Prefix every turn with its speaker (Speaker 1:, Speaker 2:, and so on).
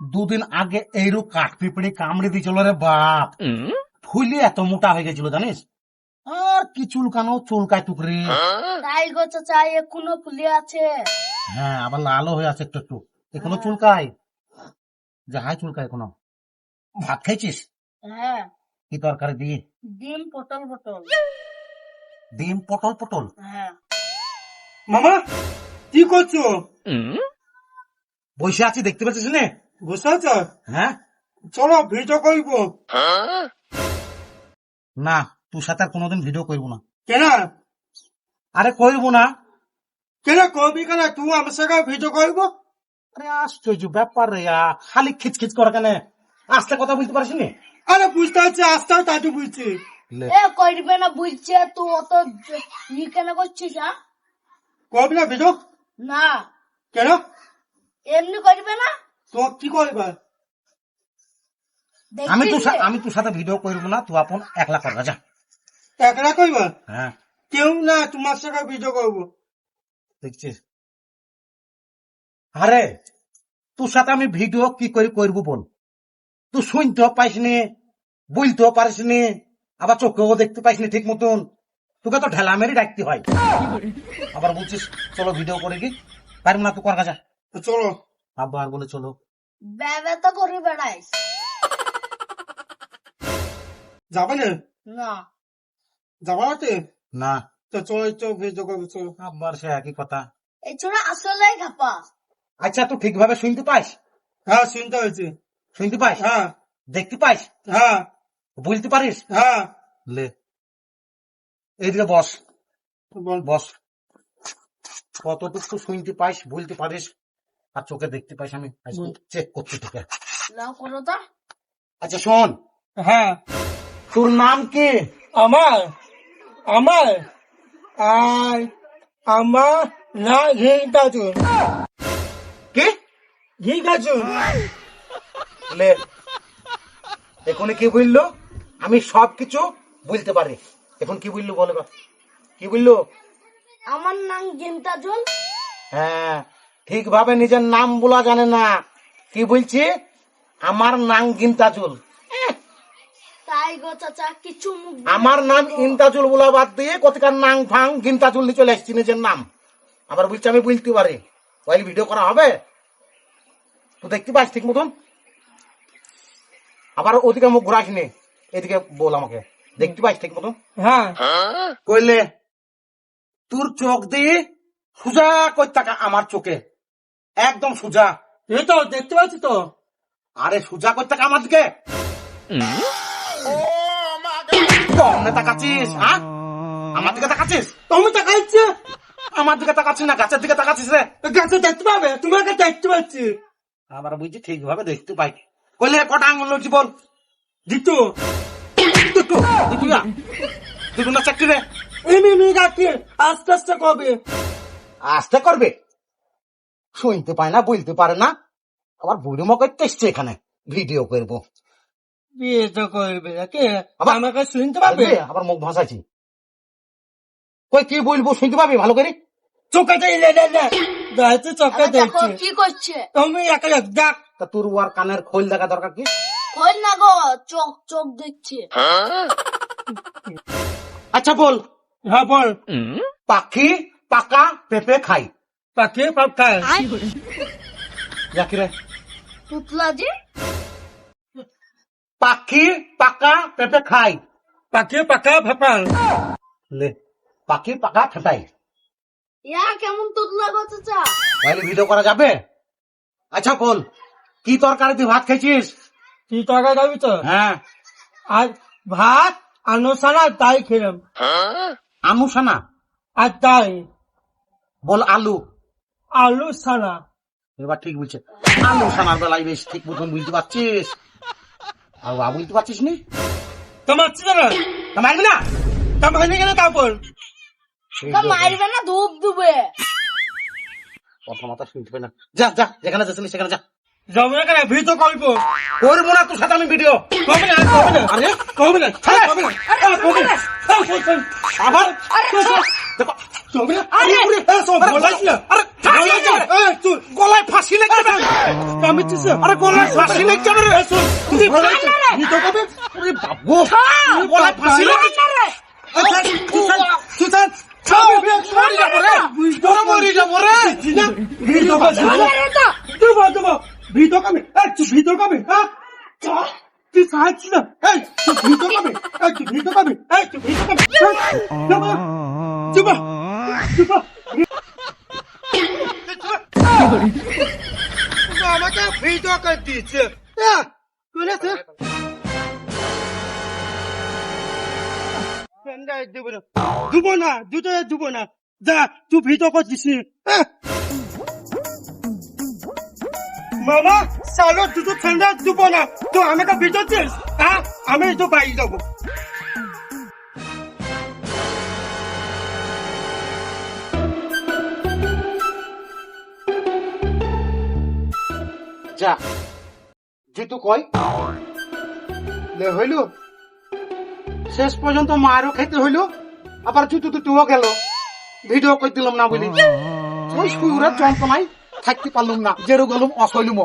Speaker 1: দুদিন আগে এইরূপ কাঠ পিঁপড়ি কামড়ে দিয়েছিল রে বাপ। ফুলে এত মোটা হয়ে গেছিল জানিস? আর কি চুল চুলকানো চুলকায় টুকরে।
Speaker 2: তাই গো চাচা এখনও ফুলে আছে।
Speaker 1: হ্যাঁ আবার লালও হয়ে আছে একটু একটু। এখনও চুলকায়? যাহাই চুলকায় এখনও। ভাত খাইছিস
Speaker 2: হ্যাঁ।
Speaker 1: কি তরকারি দিয়ে?
Speaker 2: ডিম পটল পটল।
Speaker 1: ডিম পটল পটল?
Speaker 2: হ্যাঁ।
Speaker 3: মামা কি করছ?
Speaker 1: বসে আছি দেখতে পাচ্ছিস নে?
Speaker 3: আছো
Speaker 1: হ্যাঁ।
Speaker 3: চলো ভিডিও করব।
Speaker 1: না তোর সাথে আর কোনোদিন ভিডিও করব না।
Speaker 3: কেন?
Speaker 1: আরে করব না।
Speaker 3: কেন করবি কেন? তুই আমার সঙ্গে ভিডিও করব?
Speaker 1: আরে আশ্চর্য ব্যাপার রে খালি খিচখিচ করা কেন? আসতে কথা বলতে পারিস নি?
Speaker 3: আরে বুঝতে পারছি আসতে তাই তো বুঝছি
Speaker 2: এ করবে না বুঝছে তুই অত ই কেন করছিস হ্যাঁ
Speaker 3: করবি না ভিডিও?
Speaker 2: না।
Speaker 3: কেন?
Speaker 2: এমনি করবে না?
Speaker 3: তো কি করবে
Speaker 1: আমি সা- আমি তোর সাথে ভিডিও করব না তুই আপন একলা কর যা।
Speaker 3: একলা করবে?
Speaker 1: হ্যাঁ।
Speaker 3: কেউ না তোমার সঙ্গে ভিডিও করব।
Speaker 1: দেখছিস আরে তোর সাথে আমি ভিডিও কি করে করব বল? তুই শুনতেও পাইস নি বলতেও পারিস নি আবার চোখেও দেখতে পাইস নি ঠিক মতন। তোকে তো ঢেলা মেরে ডাকতে হয়। আবার বলছিস চলো ভিডিও করে কি পারব না তুই কর যা।
Speaker 3: তো চলো।
Speaker 1: আব্বা আর বলে চলো।
Speaker 2: করে বেড়াইস।
Speaker 3: যাবে না?
Speaker 2: না।
Speaker 3: যাবা না
Speaker 1: না।
Speaker 3: তো চলো চলো ভিডিও করব চলো।
Speaker 1: আব্বার সে একই কথা।
Speaker 2: এই ছোড়া আসলে খাপা
Speaker 1: আচ্ছা তুই ঠিকভাবে শুনতে পাইস?
Speaker 3: হ্যাঁ শুনতে হয়েছে।
Speaker 1: শুনতে পাইস?
Speaker 3: হ্যাঁ।
Speaker 1: দেখতে পাইস?
Speaker 3: হ্যাঁ।
Speaker 1: বলতে পারিস?
Speaker 3: হ্যাঁ।
Speaker 1: লে। এইদিকে বস।
Speaker 3: বল।
Speaker 1: বস। কতটুকু শুনতে পাইস বলতে পারিস? আর চোখে দেখতে পাইস আমি চেক করছি তোকে।
Speaker 2: না করো তো?
Speaker 1: আচ্ছা শোন।
Speaker 3: হ্যাঁ।
Speaker 1: তোর নাম কি?
Speaker 3: আমার? আমার? আর আমার না ঘি গাছু
Speaker 1: কি?
Speaker 3: ঘি গাছু
Speaker 1: লে এখন কি বলল? আমি সব কিছু বলতে পারি। এখন কি বলল বলে বা কি বলল?
Speaker 2: আমার নাম গেন্তা জল
Speaker 1: হ্যাঁ। ঠিকভাবে নিজের নাম বলা জানে না। কি বলছি? আমার নাম গিন্তাজুল
Speaker 2: তাই গো চাচা কিছু মুখ
Speaker 1: আমার নাম ইন্তাজুল বলা বাদ দিয়ে কতকার নাং ফাং গিন্তাজুল নিয়ে চলে এসছি নিজের নাম। আবার বলছি আমি বলতে পারি। ওয়াইল ভিডিও করা হবে? তুই দেখতে পাস ঠিক মতন? আবার ওদিকে মুখ ঘুরাস নি। এদিকে বল আমাকে। দেখতে পাস ঠিক মতন?
Speaker 3: হ্যাঁ।
Speaker 1: কইলে তোর চোখ দিয়ে সোজা কই টাকা আমার চোখে। একদম সোজা।
Speaker 3: এই তো দেখতে পাচ্ছি তো।
Speaker 1: আরে সোজা টাকা আমার দিকে কমনে তাকাচ্ছিস হ্যাঁ আমার দিকে তাকাচ্ছিস?
Speaker 3: তুমি তো খাইছে
Speaker 1: আমার দিকে তাকাচ্ছিস না গাছের দিকে তাকাচ্ছিস রে।
Speaker 3: গাছে দেখতে পাবে? তোমাকে দেখতে পাচ্ছি।
Speaker 1: আবার বুঝছি ঠিকভাবে দেখতে পাই কইলে কটা আঙুল লড়ছি বল।
Speaker 3: দিতু।
Speaker 1: দুটো দুটো না। দুটো না চাকরি রে।
Speaker 3: এমনি এমনি গাছে আস্তে আস্তে কবে
Speaker 1: আসতে করবে? শুনতে পায় না বলতে পারে না। আবার বুড়ি মকে টেস্ট এখানে ভিডিও করব।
Speaker 3: বিয়ে তো করবে কে?
Speaker 1: আবার-
Speaker 3: আমাকে শুনতে পাবে?
Speaker 1: পারবে আবার মুখ কই কি বলব শুনতে পাবি ভালো করে?
Speaker 3: চোখে দেখছি।
Speaker 2: কি করছে?
Speaker 3: তুমি একা দেখ
Speaker 1: তা তোর ওয়ার কানের খোল দেখা দরকার কি?
Speaker 2: না গো চোখ চোখ দেখছে।
Speaker 1: আচ্ছা বল।
Speaker 3: হ্যাঁ বল।
Speaker 1: পাখি পাকা পেঁপে খাই।
Speaker 3: পাখি পাপ খায়।
Speaker 1: যাকি রে
Speaker 2: পুতলা যে।
Speaker 1: পাখি পাকা পেঁপে খাই
Speaker 3: পাখি পাকা ফেপাল
Speaker 1: লে পাখি পাকা ফেটাই
Speaker 2: ইয়া কেমন তুতলা গো চাচা
Speaker 1: তাহলে ভিডিও করা যাবে? আচ্ছা বল কি তরকারি দিয়ে ভাত খাইছিস
Speaker 3: তুই টাকা যাবি তো?
Speaker 1: হ্যাঁ।
Speaker 3: আর ভাত আনুসানা তাই খেলাম।
Speaker 1: আনুসানা
Speaker 3: আর তাই।
Speaker 1: বল আলু।
Speaker 3: আলু সানা
Speaker 1: এবার ঠিক বলছে। আলু সানার বেলায় বেশ ঠিক মতন বুঝতে পারছিস। আর বা বুঝতে পারছিস নি?
Speaker 3: তোমার ছিল না
Speaker 1: তা মারবি না?
Speaker 3: তোমার কেন কাপড়?
Speaker 2: তো মারবে না ধূপ দুবে
Speaker 1: কথা মাথা শুনতে পাই না। যা যা যেখানে যাচ্ছিস সেখানে যা।
Speaker 3: যাব না কেন? ভিডিও করব
Speaker 1: করব না তোর সাথে আমি ভিডিও।
Speaker 3: কবে না কবে না?
Speaker 1: আরে
Speaker 3: কবে না। না? কবে না?
Speaker 1: আবার? দেখো
Speaker 3: কবে না?
Speaker 2: আরে,
Speaker 3: আরে
Speaker 1: আরে,
Speaker 3: বলাইছ না।
Speaker 1: আরে, গলায় ফাঁসি লেগে যাবে
Speaker 3: আমি
Speaker 1: আরে গলায় ফাঁসি লেগে যাবে রে
Speaker 3: তুই
Speaker 1: বাবু গলায় ফাঁসি লেগে যাবে
Speaker 3: আচ্ছা সুসান সুসান
Speaker 1: মরে যাব রে তোরা মরে যাব রে
Speaker 3: ভিডিও কবে
Speaker 2: আরে তো
Speaker 3: দেবো দেবো ভিডিও কবে এই তুই ভিডিও হ্যাঁ তুই সাহায্য না এই তুই ভিডিও কবে এই তুই ভিডিও কবে এই তুই ভিডিও কবে দেবো দেবো দেবো আমাকে ভিডিও করে দিয়েছে হ্যাঁ করেছে দেবো না দুটো না। যা, তুই মামা সালো দুটো ঠান্ডা না। তো আমাকে ভিডিও দিস। হ্যাঁ আমি তো বাইরে যাব।
Speaker 1: যা। জিতু কই লে হইল। শেষ পর্যন্ত মারও খেতে হইল। আবার জুতু টুতুও গেল। ভিডিও কই দিলাম না বলি। ওই শুয়ে যন্ত্রণায় থাকতে পারলাম না। জেরো গেলাম অসইলুম